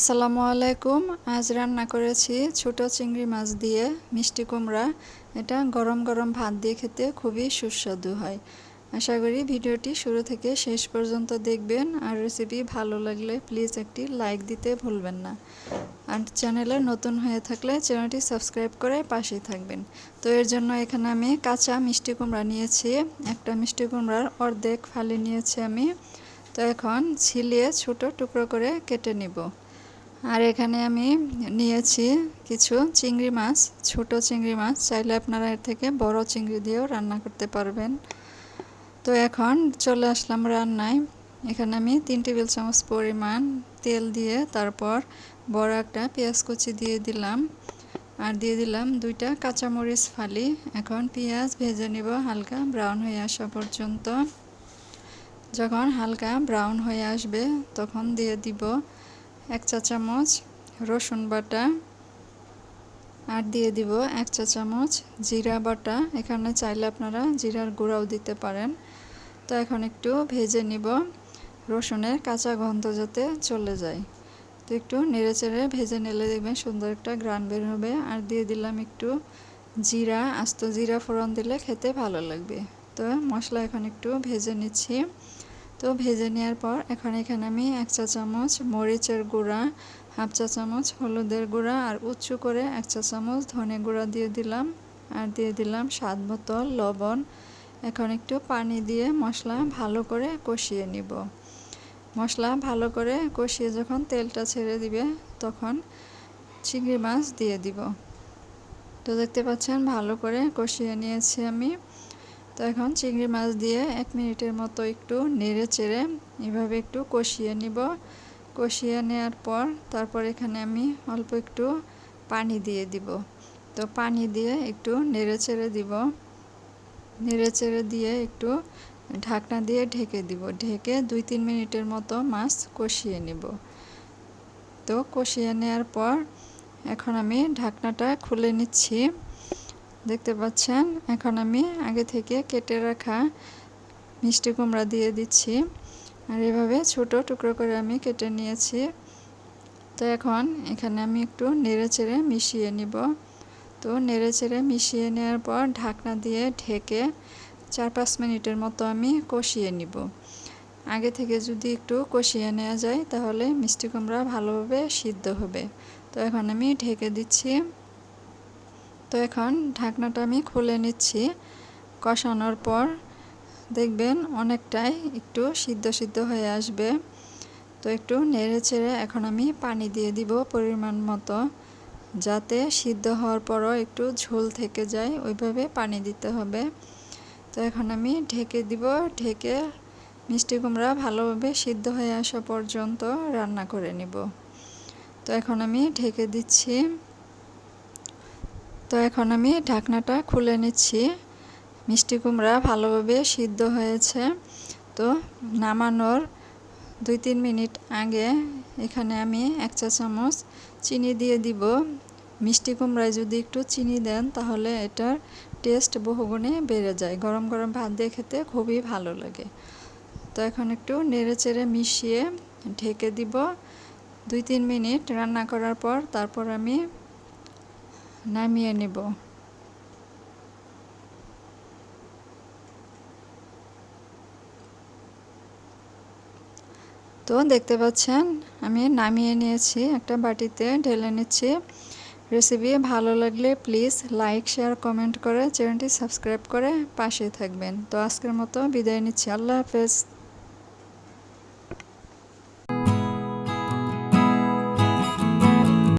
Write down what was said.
আসসালামু আলাইকুম। আজ রান্না করেছি ছোট চিংড়ি মাছ দিয়ে মিষ্টি কুমড়া। এটা গরম গরম ভাত দিয়ে খেতে খুবই সুস্বাদু হয়। আশা করি ভিডিওটি শুরু থেকে শেষ পর্যন্ত দেখবেন আর রেসিপি ভালো লাগলে প্লিজ একটি লাইক দিতে ভুলবেন না। আর চ্যানেলে নতুন হয়ে থাকলে চ্যানেলটি সাবস্ক্রাইব করে পাশেই থাকবেন। তো এর জন্য এখানে আমি কাঁচা মিষ্টি কুমড়া নিয়েছি। একটা মিষ্টি কুমড়ার অর্ধেক ফালি নিয়েছি আমি। তো এখন ছিলিয়ে ছোট টুকরো করে কেটে নিব। আর এখানে আমি নিয়েছি কিছু চিংড়ি মাছ, ছোট চিংড়ি মাছ। চাইলে আপনারা এর থেকে বড় চিংড়ি দিয়েও রান্না করতে পারবেন। তো এখন চলে আসলাম রান্নায়। এখানে আমি তিন টেবিল চামচ পরিমাণ তেল দিয়ে তারপর বড় একটা পেঁয়াজ কুচি দিয়ে দিলাম। আর দিয়ে দিলাম দুইটা কাঁচামরিচ ফালি। এখন পেঁয়াজ ভেজে নিব হালকা ব্রাউন হয়ে আসা পর্যন্ত। যখন হালকা ব্রাউন হয়ে আসবে, তখন দিয়ে দিব এক চা চামচ রসুন বাটা আর দিয়ে দিব এক চা চামচ জিরা বাটা। এখানে চাইলে আপনারা জিরার গুঁড়াও দিতে পারেন। তো এখন একটু ভেজে নিব। রসুনের কাঁচা গন্ধ যাতে চলে যায়। তো একটু নেড়ে চেড়ে ভেজে নিলে দেখবেন সুন্দর একটা গ্রান বের হবে। আর দিয়ে দিলাম একটু জিরা, আস্ত জিরা ফোড়ন দিলে খেতে ভালো লাগবে। তো মশলা এখন একটু ভেজে নিচ্ছি। তো ভেজে নেওয়ার পর এখন এখানে আমি এক চা চামচ মরিচের গুঁড়া, হাফ চা চামচ হলুদের গুঁড়া আর উঁচু করে এক চা চামচ ধনে গুঁড়া দিয়ে দিলাম আর দিয়ে দিলাম স্বাদ মতো লবণ। এখন একটু পানি দিয়ে মশলা ভালো করে কষিয়ে নিব। মশলা ভালো করে কষিয়ে যখন তেলটা ছেড়ে দিবে তখন চিংড়ি মাছ দিয়ে দিব। তো দেখতে পাচ্ছেন ভালো করে কষিয়ে নিয়েছি আমি। তো এখন চিংড়ি মাছ দিয়ে এক মিনিটের মতো একটু নেড়ে চেড়ে এভাবে একটু কষিয়ে নিব। কষিয়ে নেওয়ার পর তারপর এখানে আমি অল্প একটু পানি দিয়ে দিব। তো পানি দিয়ে একটু নেড়ে চেড়ে দিব। নেড়ে চেড়ে দিয়ে একটু ঢাকনা দিয়ে ঢেকে দিব। ঢেকে দুই তিন মিনিটের মতো মাছ কষিয়ে নিব। তো কষিয়ে নেওয়ার পর এখন আমি ঢাকনাটা খুলে নিচ্ছি। দেখতে পাচ্ছেন? এখন আমি আগে থেকে কেটে রাখা মিষ্টি কুমড়া দিয়ে দিচ্ছি। আর এভাবে ছোট টুকরো করে আমি কেটে নিয়েছি। তো এখন এখানে আমি একটু নেড়ে চেড়ে মিশিয়ে নিব। তো নেড়ে চেড়ে মিশিয়ে নেওয়ার পর ঢাকনা দিয়ে ঢেকে চার পাঁচ মিনিটের মতো আমি কষিয়ে নিব। আগে থেকে যদি একটু কষিয়ে নেওয়া যায় তাহলে মিষ্টি কুমড়া ভালোভাবে সিদ্ধ হবে। তো এখন আমি ঢেকে দিচ্ছি। তো এখন ঢাকনাটা আমি খুলে নিচ্ছি। কষানোর পর দেখবেন অনেকটাই একটু সিদ্ধ সিদ্ধ হয়ে আসবে। তো একটু নেড়ে চেড়ে এখন আমি পানি দিয়ে দিব পরিমাণ মতো, যাতে সিদ্ধ হওয়ার পরও একটু ঝোল থেকে যায়, ওইভাবে পানি দিতে হবে। তো এখন আমি ঢেকে দিব, ঢেকে মিষ্টি কুমড়া ভালোভাবে সিদ্ধ হয়ে আসা পর্যন্ত রান্না করে নিব। তো এখন আমি ঢেকে দিচ্ছি। তো এখন আমি ঢাকনাটা খুলে নিচ্ছি। মিষ্টি কুমড়া ভালোভাবে সিদ্ধ হয়েছে। তো নামানোর দুই তিন মিনিট আগে এখানে আমি এক চা চামচ চিনি দিয়ে দিব। মিষ্টি কুমড়ায় যদি একটু চিনি দেন তাহলে এটার টেস্ট বহুগুণে বেড়ে যায়। গরম গরম ভাত দিয়ে খেতে খুবই ভালো লাগে। তো এখন একটু নেড়ে চেড়ে মিশিয়ে ঢেকে দিব। দুই তিন মিনিট রান্না করার পর তারপর আমি নামিয়ে নেব তো দেখতে পাচ্ছেন, আমি নামিয়ে নিয়েছি একটা বাটিতে, ঢেলে নিচ্ছি। রেসিপি ভালো লাগলে প্লিজ লাইক শেয়ার কমেন্ট করে চ্যানেলটি সাবস্ক্রাইব করে পাশে থাকবেন। তো আজকের মতো বিদায় নিচ্ছি। আল্লাহ হাফেজ।